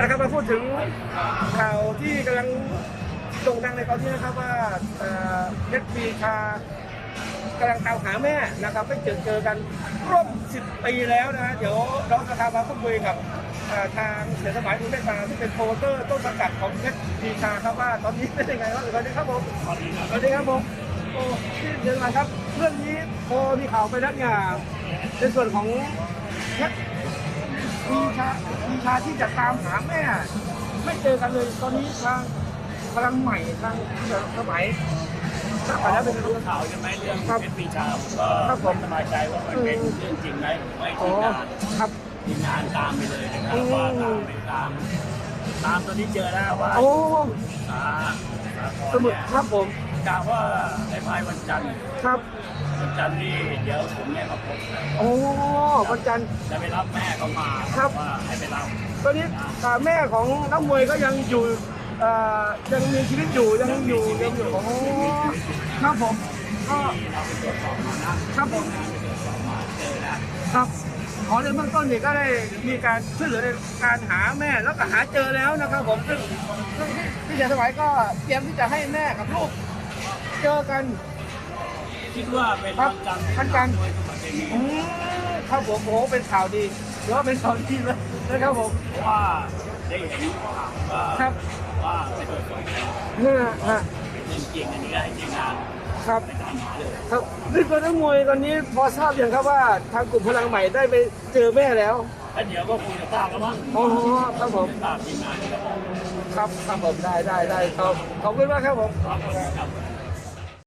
นะครับมาพูดถึงข่าวที่กำลังโด่งดังในตอนนี้นะครับว่าเอ่อเพชรปีชากำลังตามหาแม่นะครับไม่เจอเจอกันร่วม10ปีแล้วนะฮะเดี๋ยวเราจะพามาพูดคุยกับทางเสียสมัยคุณเมตตาที่เป็นโปรเตอร์ต้นสังกัดของเพชรปีชาครับว่าตอนนี้เป็นยังไงบ้างสวัสดีครับผมสวัสดีครับผมโอ้ที่เดินมาครับ เรื่องนี้พอมีข่าวไปแล้วเนี่ยในส่วนของเพชร ชามีชาที่จะตามหาแม่ ไม่เจอกันเลยตอนนี้ทางพลังใหม่ทางสมัยทราบไปแล้วเป็นรู้รู้ข่าวใช่ไหมเรื่องครับเพชรปีชาผมก็ครับผมสบายใจว่ามันเป็นเรื่องจริงไหมไม่อ๋ทีอมงานครับทีมงานตามไปเลยนะครับอืมว่าตามไปตาม ตามตอนนี้เจอแล้วว่าโอ้สาสาคสรมุดเนี่ยครับผมกล่าวว่าในภายวันจันทร์ครับวันจันทร์นี่เดี๋ยวผมเนี่ยมาพบนะ โอ้วันจันทร์ จะไปรับแม่เขามาครับ ว่าให้ไปรับตอนนี้อ่าแม่ของนักมวยก็ยังอยู่เอ่อยังมีชีวิตอยู่ยังอยู่ยังอยู่โอ้ครับผมก็ที่เราไปตรวจสอบมานะครับผมงานไปตรวจสอบมาเจอแล้วครับขอในเบื้องต้นเนี่ยก็ได้มีการช่วยเหลือในการหาแม่แล้วก็หาเจอแล้วนะครับผมซึ่งซึ่งที่ที่เสียสมัยก็เตรียมที่จะให้แม่กับลูกเจอกัน คิดว่าเป็นครับวันจันทร์วันจันทร์โดยทุกประเพณีอืม ครับผมโอ้โหเป็นข่าวดีหรือว่าเป็นข่าวดีเลยนะครับผมเพราะว่าได้เห็นข่าวว่าครับว่าไปตรวจสอบแล้วฮะฮะเป็นเรื่องจริงอันนี้ก็ให้ทีมงานครับไปตามหาเลยครับนี่คือนักมวยตอนนี้พอทราบอย่างครับว่าทางกลุ่มพลังใหม่ได้ไปเจอแม่แล้วแล้วเดี๋ยวก็คงจะทราบแล้วมั้งอ๋อครับผมทราบทีมงานนี่แหละครับครับผมได้ได้ได้ครับขอบคุณมากครับผมครับ